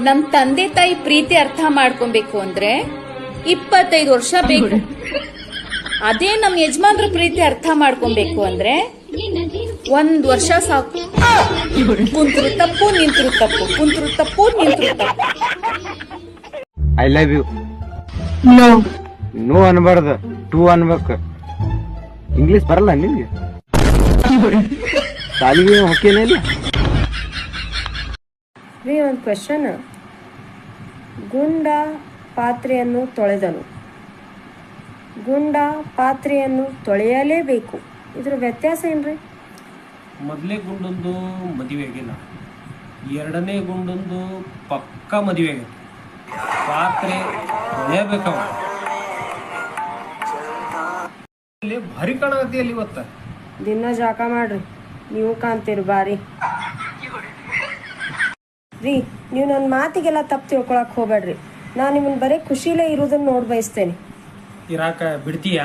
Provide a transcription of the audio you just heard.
ನಮ್ ತಂದೆ ತಾಯಿ ಪ್ರೀತಿ ಅರ್ಥ ಮಾಡ್ಕೊಬೇಕು ಅಂದ್ರೆ ಇಪ್ಪತ್ತೈದು ವರ್ಷ ಬೇಕು. ಅದೇ ನಮ್ ಯಜಮಾನ್ರ ಪ್ರೀತಿ ಅರ್ಥ ಮಾಡ್ಕೊಬೇಕು ಅಂದ್ರೆ ಒಂದ್ ವರ್ಷ ಸಾಕು. ಕುಂತ್ರು ತಪ್ಪು ನಿಂತರು ತಪ್ಪು. ಕುಂತರು ತಪ್ಪು ನಿಂತರು ತಪ್ಪು. I love you no no ಅನ್ಬಾರ್ದು. Too ಅನ್ಬೇಕು. ಇಂಗ್ಲಿಷ್ ಬರಲ್ಲ ನಿನ್ಗೆ ಸಾಲಿಗೆ ಹೊಕ್ಕೇನೆ ಇಲ್ಲ? ರೀ ಒಂದು ಕ್ವೆಶನ್ ಗುಂಡ ಪಾತ್ರೆಯನ್ನು ತೊಳೆದನು. ಗುಂಡ ಪಾತ್ರೆಯನ್ನು ತೊಳೆಯಲೇಬೇಕು. ಇದ್ರ ವ್ಯತ್ಯಾಸ ಏನ್ರಿ? ಮೊದಲೇ ಗುಂಡೊಂದು ಮದುವೆ ಆಗಿಲ್ಲ. ಎರಡನೇ ಗುಂಡೊಂದು ಪಕ್ಕ ಮದುವೆ ಆಗೈತೆ ಪಾತ್ರೆ ತೊಳೆಯಬೇಕವ. ಇಲ್ಲಿ ಭಾರಿ ಕಾಣಕತ್ತಿ ಅಲ್ಲಿ ಇವತ್ತ. ದಿನ ಜಾಕ ಮಾಡ್ರಿ. ನೀವು ಕಾಣ್ತೀರಿ ಬಾರಿ. ರೀ, ನೀವು ನನ್ನ ಮಾತಿಗೆಲ್ಲ ತಪ್ಪು ತಿಳ್ಕೊಳಕ್ ಹೋಗ್ಬೇಡ್ರಿ. ನಾನು ನಿಮ್ಮನ್ನ ಬರೀ ಖುಷಿಲೇ ಇರೋದನ್ನ ನೋಡ್ ಬಯಸ್ತೇನೆ. ಇರಾಕ ಬಿಡ್ತೀಯಾ?